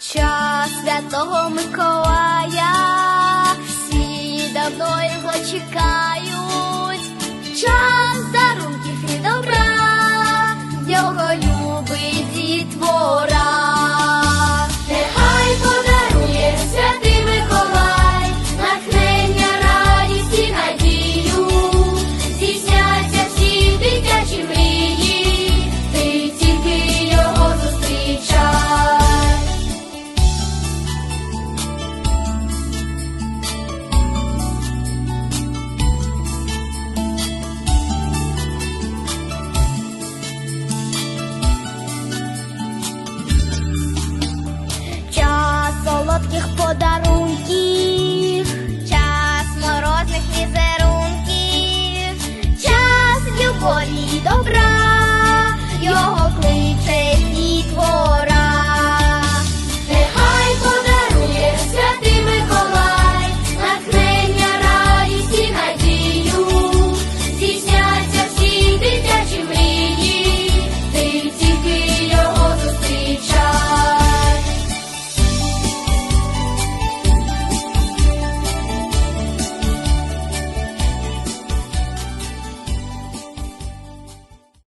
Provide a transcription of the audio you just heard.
Час святого Миколая, всі давно його чекають. Час морозних подарунків, час морозних візерунків, час любові і добра.